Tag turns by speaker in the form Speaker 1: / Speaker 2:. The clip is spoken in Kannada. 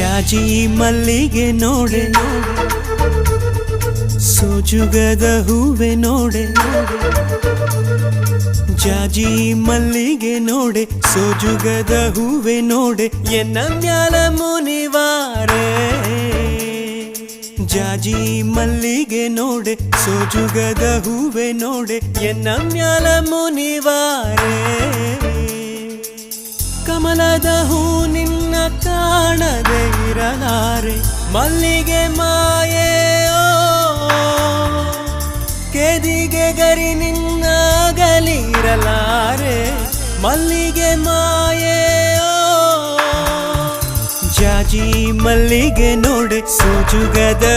Speaker 1: ಜಾಜಿ ಮಲ್ಲಿಗೆ ನೋಡೆ. ಸೋಜುಗದ ಹೂವೆ ನೋಡೆ. ಜಾಜಿ ಮಲ್ಲಿಗೆ ನೋಡೆ. ಸೋಜುಗದ ಹೂವೆ ನೋಡೆ. ಎನ್ನ ಮ್ಯಾಲ ಮುನಿವಾರೆ. ಜಾಜಿ ಮಲ್ಲಿಗೆ ನೋಡೆ. ಸೋಜುಗದ ಹೂವೆ ನೋಡೆ. ಎನ್ನ ಮ್ಯಾಲ ಮುನಿವಾರೆ. ಕಮಲದ ಹೂ ನಿನ್ನ ಕಾಣದೆ ಇರಲಾರೆ ಮಲ್ಲಿಗೆ ಮಾಯೆ, ಓ. ಕೆದಿಗೆ ಗರಿ ನಿನ್ನ ಗಲೀರಲಾರೆ ಮಲ್ಲಿಗೆ ಮಾಯೆ, ಓ. ಜಾಜಿ ಮಲ್ಲಿಗೆ ನೋಡೆ, ಸೋಜುಗದ